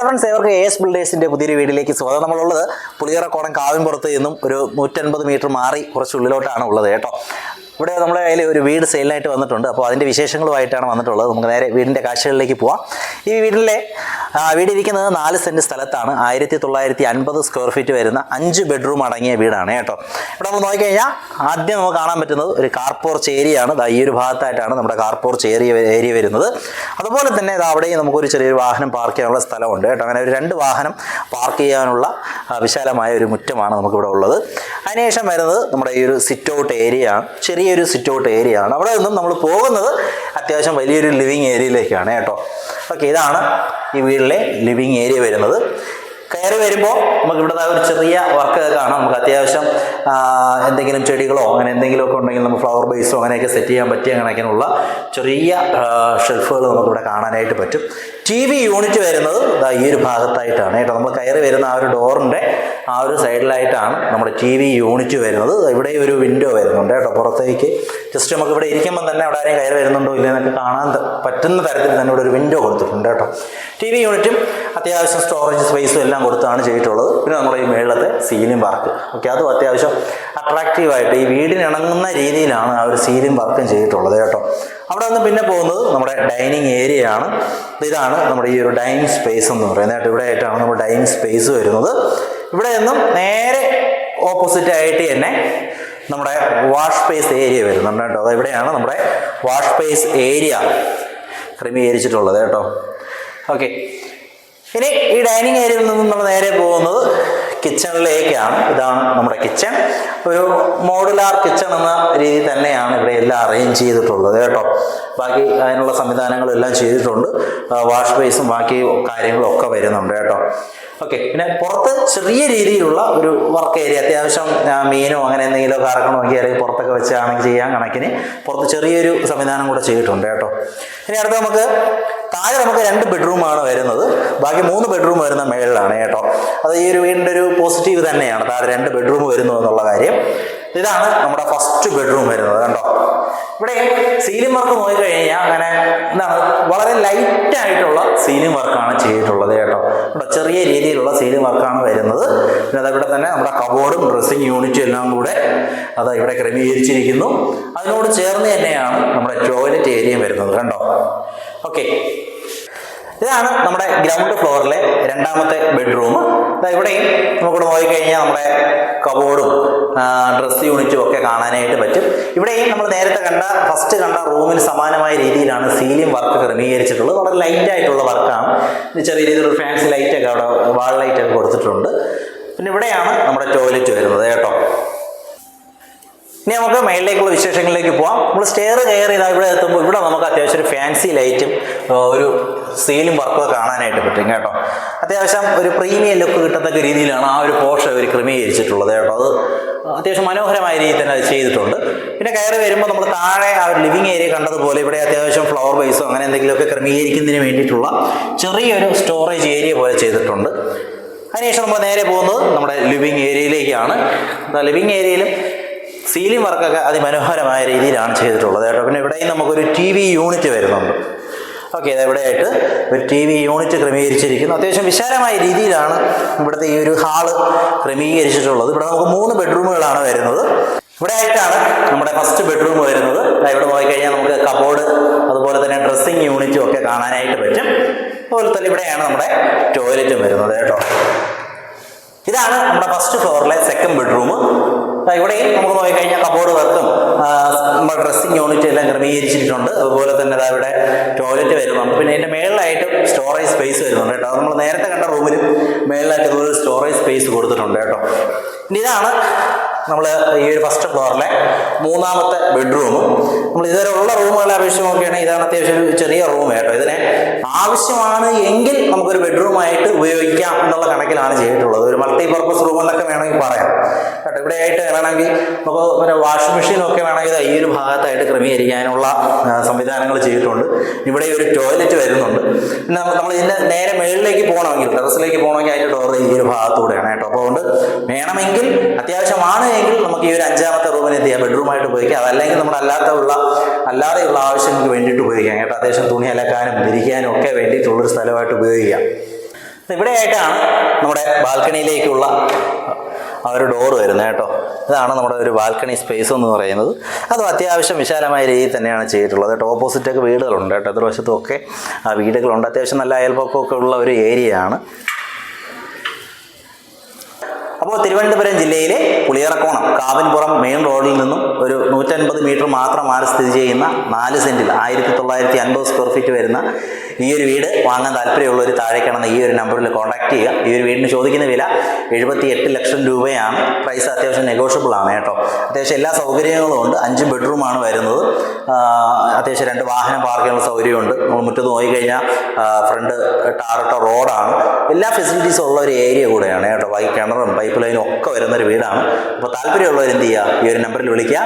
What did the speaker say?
Friends ഏവർക്ക് A S ബിൽഡേഴ്സിന്റെ പുതിയൊരു വീഡിയോയിലേക്ക് സ്വാഗതം. നമ്മളുള്ളത് പുളിയറക്കോടം കാവിൻപുറത്ത് നിന്നും ഒരു നൂറ്റൻപത് മീറ്റർ മാറി കുറച്ച് ഉള്ളിലോട്ടാണ് ഉള്ളത് കേട്ടോ. ഇവിടെ നമ്മുടെ കയ്യിൽ ഒരു വീട് സെയിലിനായിട്ട് വന്നിട്ടുണ്ട്. അപ്പോൾ അതിന്റെ വിശേഷങ്ങളുമായിട്ടാണ് വന്നിട്ടുള്ളത്. നമുക്ക് നേരെ വീടിന്റെ കാഴ്ചകളിലേക്ക് പോവാം. ഈ വീടിലെ വീടിരിക്കുന്നത് നാല് സെന്റ് സ്ഥലത്താണ്. ആയിരത്തി തൊള്ളായിരത്തി അൻപത് സ്ക്വയർ ഫീറ്റ് വരുന്ന അഞ്ച് ബെഡ്റൂം അടങ്ങിയ വീടാണ് കേട്ടോ. ഇവിടെ നമ്മൾ നോക്കിക്കഴിഞ്ഞാൽ ആദ്യം നമുക്ക് കാണാൻ പറ്റുന്നത് ഒരു കാർപോർച്ച് ഏരിയ ദാ ഈ ഒരു ഭാഗത്തായിട്ടാണ് നമ്മുടെ കാർപോർച്ച് ഏരിയ ഏരിയ വരുന്നത്. അതുപോലെ തന്നെ ഇത് അവിടെയും നമുക്കൊരു ചെറിയൊരു വാഹനം പാർക്ക് ചെയ്യാനുള്ള സ്ഥലമുണ്ട് കേട്ടോ. അങ്ങനെ ഒരു രണ്ട് വാഹനം പാർക്ക് ചെയ്യാനുള്ള വിശാലമായ ഒരു മുറ്റമാണ് നമുക്കിവിടെ ഉള്ളത്. അതിനുശേഷം വരുന്നത് നമ്മുടെ ഈ ഒരു സിറ്റ് ഔട്ട് ഏരിയ ആണ് ചെറിയൊരു സിറ്റ് ഔട്ട് ഏരിയ ആണ്. അവിടെ നിന്നും നമ്മൾ പോകുന്നത് അത്യാവശ്യം വലിയൊരു ലിവിങ് ഏരിയയിലേക്കാണ് കേട്ടോ. ഓക്കെ ഇതാണ് ഈ വീട്ടിലെ ലിവിങ് ഏരിയ വരുന്നത്. കയറി വരുമ്പോൾ നമുക്ക് ഇവിടെ ഒരു ചെറിയ വർക്ക് കാണാം. നമുക്ക് അത്യാവശ്യം എന്തെങ്കിലും ചെടികളോ അങ്ങനെ എന്തെങ്കിലുമൊക്കെ ഉണ്ടെങ്കിൽ നമുക്ക് ഫ്ലവർ ബേസോ അങ്ങനെയൊക്കെ സെറ്റ് ചെയ്യാൻ പറ്റിയ കണക്കിനുള്ള ചെറിയ ഷെൽഫുകൾ നമുക്കിവിടെ കാണാനായിട്ട് പറ്റും. ടി വി യൂണിറ്റ് വരുന്നത് ഇതാ ഈ ഒരു ഭാഗത്തായിട്ടാണ് കേട്ടോ. നമ്മൾ കയറി വരുന്ന ആ ഒരു ഡോറിന്റെ ആ ഒരു സൈഡിലായിട്ടാണ് നമ്മുടെ ടി വി യൂണിറ്റ് വരുന്നത്. ഇവിടെ ഒരു വിൻഡോ വരുന്നുണ്ട് കേട്ടോ പുറത്തേക്ക്. ജസ്റ്റ് നമുക്ക് ഇവിടെ ഇരിക്കുമ്പോൾ തന്നെ അവിടെ ആരെയും കയറി വരുന്നുണ്ടോ ഇല്ലെന്നൊക്കെ കാണാൻ പറ്റുന്ന തരത്തിൽ തന്നെ ഇവിടെ ഒരു വിൻഡോ കൊടുത്തിട്ടുണ്ട് കേട്ടോ. ടി വി യൂണിറ്റും അത്യാവശ്യം സ്റ്റോറേജ് സ്പേസും എല്ലാം കൊടുത്താണ് ചെയ്തിട്ടുള്ളത്. പിന്നെ നമ്മുടെ ഈ മേളത്തെ സീലിംഗ് വർക്ക് ഓക്കെ അതും അത്യാവശ്യം അട്രാക്റ്റീവായിട്ട് ഈ വീടിനിണങ്ങുന്ന രീതിയിലാണ് ആ ഒരു സീലിംഗ് വർക്കും ചെയ്തിട്ടുള്ളത് കേട്ടോ. അവിടെ നിന്ന് പിന്നെ പോകുന്നത് നമ്മുടെ ഡൈനിങ് ഏരിയ ആണ് ഇതാണ് നമ്മുടെ ഈ ഒരു ഡൈനിങ് സ്പേസ് എന്ന് പറയുന്നത്. ഇവിടെ ആയിട്ടാണ് നമ്മുടെ ഡൈനിങ് സ്പേസ് വരുന്നത്. ഇവിടെ നിന്നും നേരെ ഓപ്പോസിറ്റ് ആയിട്ട് തന്നെ നമ്മുടെ വാഷ് സ്പേസ് ഏരിയ വരുന്നുണ്ട് കേട്ടോ. ഇവിടെയാണ് നമ്മുടെ വാഷ് സ്പേസ് ഏരിയ ക്രമീകരിച്ചിട്ടുള്ളത് കേട്ടോ. ഓക്കെ. ഇനി ഈ ഡൈനിങ് ഏരിയയിൽ നിന്നും നമ്മൾ നേരെ പോകുന്നത് കിച്ചണിലേക്കാണ്. ഇതാണ് നമ്മുടെ കിച്ചൺ. ഒരു മോഡുലാർ കിച്ചൺ എന്ന രീതി തന്നെയാണ് ഇവിടെ എല്ലാം അറേഞ്ച് ചെയ്തിട്ടുള്ളത് കേട്ടോ. ബാക്കി അതിനുള്ള സംവിധാനങ്ങളെല്ലാം ചെയ്തിട്ടുണ്ട്. വാഷ് ബേസും ബാക്കി കാര്യങ്ങളും ഒക്കെ വരുന്നുണ്ട് കേട്ടോ. ഓക്കെ പിന്നെ പുറത്ത് ചെറിയ രീതിയിലുള്ള ഒരു വർക്ക് ഏരിയ അത്യാവശ്യം മീനോ അങ്ങനെ എന്തെങ്കിലും കറക്കണമെങ്കിൽ അല്ലെങ്കിൽ പുറത്തൊക്കെ വെച്ചാണെങ്കിൽ ചെയ്യാൻ കണക്കിന് പുറത്ത് ചെറിയൊരു സംവിധാനം കൂടെ ചെയ്തിട്ടുണ്ട് കേട്ടോ. ഇനി അടുത്ത് നമുക്ക് താഴെ നമുക്ക് രണ്ട് ബെഡ്റൂമാണ് വരുന്നത്. ബാക്കി മൂന്ന് ബെഡ്റൂം വരുന്ന മേളിലാണ് കേട്ടോ. അത് ഈ ഒരു വീടിന്റെ ഒരു പോസിറ്റീവ് തന്നെയാണ്. താഴെ രണ്ട് ബെഡ്റൂം വരുന്നു എന്നുള്ള കാര്യം. ഇതാണ് നമ്മുടെ ഫസ്റ്റ് ബെഡ്റൂം വരുന്നത് കണ്ടോ? ഇവിടെ സീലിംഗ് വർക്ക് നോക്കിക്കഴിഞ്ഞാൽ അങ്ങനെ എന്താണ് വളരെ ലൈറ്റ് ആയിട്ടുള്ള സീലിംഗ് വർക്കാണ് ചെയ്തിട്ടുള്ളത് കേട്ടോ. ഇവിടെ ചെറിയ രീതിയിലുള്ള സീലിംഗ് വർക്കാണ് വരുന്നത്. പിന്നെ അതവിടെ തന്നെ നമ്മുടെ കബോർഡും ഡ്രസ്സിങ് യൂണിറ്റും എല്ലാം കൂടെ അത് ഇവിടെ ക്രമീകരിച്ചിരിക്കുന്നു. അതിനോട് ചേർന്ന് തന്നെയാണ് നമ്മുടെ ടോയ്ലറ്റ് ഏരിയയും വരുന്നത് കണ്ടോ? ഓക്കെ ഇതാണ് നമ്മുടെ ഗ്രൗണ്ട് ഫ്ലോറിലെ രണ്ടാമത്തെ ബെഡ്റൂം ഇവിടെയും നമുക്കിവിടെ കഴിഞ്ഞാൽ നമ്മുടെ കബോർഡും ഡ്രസ് യൂണിറ്റും ഒക്കെ കാണാനായിട്ട് പറ്റും. ഇവിടെയും നമ്മൾ നേരത്തെ കണ്ട ഫസ്റ്റ് കണ്ട റൂമിന് സമാനമായ രീതിയിലാണ് സീലിംഗ് വർക്ക് ക്രമീകരിച്ചിട്ടുള്ളത്. വളരെ ലൈറ്റ് ആയിട്ടുള്ള വർക്കാണ് ചെറിയ രീതിയിലുള്ള ഫാൻസി ലൈറ്റ് ഒക്കെ അവിടെ വാൾ ലൈറ്റ് ഒക്കെ കൊടുത്തിട്ടുണ്ട്. പിന്നെ ഇവിടെയാണ് നമ്മുടെ ടോയ്ലറ്റ് വരുന്നത് കേട്ടോ. ഇനി നമുക്ക് മേളിലേക്കുള്ള വിശേഷങ്ങളിലേക്ക് പോവാം. നമ്മൾ സ്റ്റെയർ കയറി ഇതാ ഇവിടെ എത്തുമ്പോൾ ഇവിടെ നമുക്ക് അത്യാവശ്യം ഒരു ഫാൻസി ലൈറ്റും ഒരു സീലും വർക്കും ഒക്കെ കാണാനായിട്ട് പറ്റും കേട്ടോ. അത്യാവശ്യം ഒരു പ്രീമിയം ലുക്ക് കിട്ടത്തക്ക രീതിയിലാണ് ആ ഒരു പോർഷ അവർ ക്രമീകരിച്ചിട്ടുള്ളത് കേട്ടോ. അത് അത്യാവശ്യം മനോഹരമായ രീതിയിൽ തന്നെ അത് ചെയ്തിട്ടുണ്ട്. പിന്നെ കയറി വരുമ്പോൾ നമ്മൾ താഴെ ആ ഒരു ലിവിങ് ഏരിയ കണ്ടതുപോലെ ഇവിടെ അത്യാവശ്യം ഫ്ലവർ ബേസോ അങ്ങനെ എന്തെങ്കിലുമൊക്കെ ക്രമീകരിക്കുന്നതിന് വേണ്ടിയിട്ടുള്ള ചെറിയൊരു സ്റ്റോറേജ് ഏരിയ പോലെ ചെയ്തിട്ടുണ്ട്. അതിനുശേഷം നമ്മൾ നേരെ പോകുന്നത് നമ്മുടെ ലിവിങ് ഏരിയയിലേക്കാണ് ലിവിങ് ഏരിയയിലും സീലിംഗ് വർക്കൊക്കെ അതിമനോഹരമായ രീതിയിലാണ് ചെയ്തിട്ടുള്ളത് കേട്ടോ. പിന്നെ ഇവിടെയും നമുക്കൊരു ടി വി യൂണിറ്റ് വരുന്നുണ്ട്. ഓക്കെ ഇത് ഇവിടെയായിട്ട് ഒരു ടി വി യൂണിറ്റ് ക്രമീകരിച്ചിരിക്കുന്നു. അത്യാവശ്യം വിശാലമായ രീതിയിലാണ് ഇവിടുത്തെ ഈ ഒരു ഹാൾ ക്രമീകരിച്ചിട്ടുള്ളത്. ഇവിടെ നമുക്ക് മൂന്ന് ബെഡ്റൂമുകളാണ് വരുന്നത്. ഇവിടെ ആയിട്ടാണ് നമ്മുടെ ഫസ്റ്റ് ബെഡ്റൂം വരുന്നത്. ഇവിടെ നോക്കിക്കഴിഞ്ഞാൽ നമുക്ക് കബോർഡ് അതുപോലെ തന്നെ ഡ്രസ്സിങ് യൂണിറ്റും ഒക്കെ കാണാനായിട്ട് പറ്റും. അതുപോലെ തന്നെ ഇവിടെയാണ് നമ്മുടെ ടോയ്ലറ്റും വരുന്നത് കേട്ടോ. ഇതാണ് നമ്മുടെ ഫസ്റ്റ് ഫ്ലോറിലെ സെക്കൻഡ് ബെഡ്റൂം ഇവിടെയും നമുക്ക് നോക്കിക്കഴിഞ്ഞാൽ കബോർഡ് വർക്കും നമ്മുടെ ഡ്രസ്സിങ് യൂണിറ്റ് എല്ലാം ക്രമീകരിച്ചിട്ടുണ്ട്. അതുപോലെ തന്നെ ഇവിടെ ടോയ്ലറ്റ് വരുന്നുണ്ട്. പിന്നെ അതിന്റെ മേളിലായിട്ടും സ്റ്റോറേജ് സ്പേസ് വരുന്നുണ്ട് കേട്ടോ. നമ്മൾ നേരത്തെ കണ്ട റൂമിലും മേളിലായിട്ട് ഇതുപോലെ സ്റ്റോറേജ് സ്പേസ് കൊടുത്തിട്ടുണ്ട് കേട്ടോ. ഇനി ഇതാണ് നമ്മൾ ഈ ഒരു ഫസ്റ്റ് ഫ്ലോറിലെ മൂന്നാമത്തെ ബെഡ്റൂമും നമ്മൾ ഇതുവരെ ഉള്ള റൂമുകളെ അപേക്ഷിച്ച് നോക്കുകയാണെങ്കിൽ ഇതാണ് അത്യാവശ്യം ഒരു ചെറിയ റൂം കേട്ടോ. ഇതിനെ ആവശ്യമാണ് എങ്കിൽ നമുക്കൊരു ബെഡ്റൂമായിട്ട് ഉപയോഗിക്കാം എന്നുള്ള കണക്കിലാണ് ചെയ്തിട്ടുള്ളത്. ഒരു മൾട്ടി പർപ്പസ് റൂം എന്നൊക്കെ വേണമെങ്കിൽ പറയാം. കേട്ടോ ഇവിടെ ആയിട്ട് വേണമെങ്കിൽ നമുക്ക് ഒരു വാഷിംഗ് മെഷീൻ ഒക്കെ വേണമെങ്കിൽ ഈ ഒരു ഭാഗത്തായിട്ട് ക്രമീകരിക്കാനുള്ള സംവിധാനങ്ങൾ ചെയ്തിട്ടുണ്ട്. ഇവിടെ ഒരു ടോയ്ലറ്റ് വരുന്നുണ്ട്. പിന്നെ നമ്മൾ ഇതിന്റെ നേരെ മുകളിലേക്ക് പോകണമെങ്കിൽ ടെറസിലേക്ക് പോകണമെങ്കിൽ അതിന്റെ ഡോർ ഈ ഒരു ഭാഗത്തൂടെയാണ് കേട്ടോ. അപ്പോൾ അതുകൊണ്ട് വേണമെങ്കിൽ അത്യാവശ്യമാണ് എങ്കിൽ നമുക്ക് ഈ ഒരു അഞ്ചാമത്തെ റൂമിന് എന്ത് ചെയ്യാം? ബെഡ്റൂമായിട്ട് ഉപയോഗിക്കാം. അതല്ലെങ്കിൽ നമ്മുടെ അല്ലാത്ത ഉള്ള അല്ലാതെയുള്ള ആവശ്യങ്ങൾക്ക് വേണ്ടിയിട്ട് ഉപയോഗിക്കാം. കേട്ടോ അത്യാവശ്യം തുണി അലക്കാനും ഇരിക്കാനും ഒക്കെ വേണ്ടിയിട്ടുള്ളൊരു സ്ഥലമായിട്ട് ഉപയോഗിക്കാം. ഇവിടെയായിട്ടാണ് നമ്മുടെ ബാൽക്കണിയിലേക്കുള്ള ആ ഒരു ഡോറ് വരുന്നത് കേട്ടോ. ഇതാണ് നമ്മുടെ ഒരു ബാൽക്കണി സ്പേസ് എന്ന് പറയുന്നത്. അതും അത്യാവശ്യം വിശാലമായ രീതിയിൽ തന്നെയാണ് ചെയ്തിട്ടുള്ളത് കേട്ടോ. ഓപ്പോസിറ്റൊക്കെ വീടുകളുണ്ട് കേട്ടോ. എതിർവശത്തും ഒക്കെ ആ വീടുകളുണ്ട്. അത്യാവശ്യം നല്ല അയൽപക്കമൊക്കെ ഉള്ള ഒരു ഏരിയയാണ് അപ്പോൾ തിരുവനന്തപുരം ജില്ലയിലെ പുളിയറക്കോണം കാവിൻപുറം മെയിൻ റോഡിൽ നിന്നും ഒരു നൂറ്റൻപത് മീറ്റർ മാത്രം മാറി സ്ഥിതി ചെയ്യുന്ന നാല് സെന്റിൽ ആയിരത്തി തൊള്ളായിരത്തി അൻപത് സ്ക്വയർ ഫീറ്റ് വരുന്ന ഈ ഒരു വീട് വാങ്ങാൻ താല്പര്യമുള്ള ഒരു താഴേക്കാണെന്ന് ഈ ഒരു നമ്പറിൽ കോൺടാക്ട് ചെയ്യുക. ഈ ഒരു വീടിന് ചോദിക്കുന്ന വില എഴുപത്തി എട്ട് ലക്ഷം രൂപയാണ്. പ്രൈസ് അത്യാവശ്യം നെഗോഷ്യബിൾ ആണ് കേട്ടോ. അത്യാവശ്യം എല്ലാ സൗകര്യങ്ങളും ഉണ്ട്. അഞ്ച് ബെഡ്റൂമാണ് വരുന്നത്. അത്യാവശ്യം രണ്ട് വാഹനം പാർക്ക് ചെയ്യാനുള്ള സൗകര്യമുണ്ട്. നമ്മൾ മുറ്റത്ത് നോക്കിക്കഴിഞ്ഞാൽ ഫ്രണ്ട് ടാറിട്ട റോഡാണ് എല്ലാ ഫെസിലിറ്റീസും ഉള്ള ഒരു ഏരിയ കൂടെയാണ് കേട്ടോ. വൈ കിണറും പൈപ്പ് ലൈനും ഒക്കെ വരുന്ന ഒരു വീടാണ്. അപ്പോൾ താല്പര്യമുള്ളവർ എന്ത് ചെയ്യുക? ഈ ഒരു നമ്പറിൽ വിളിക്കുക.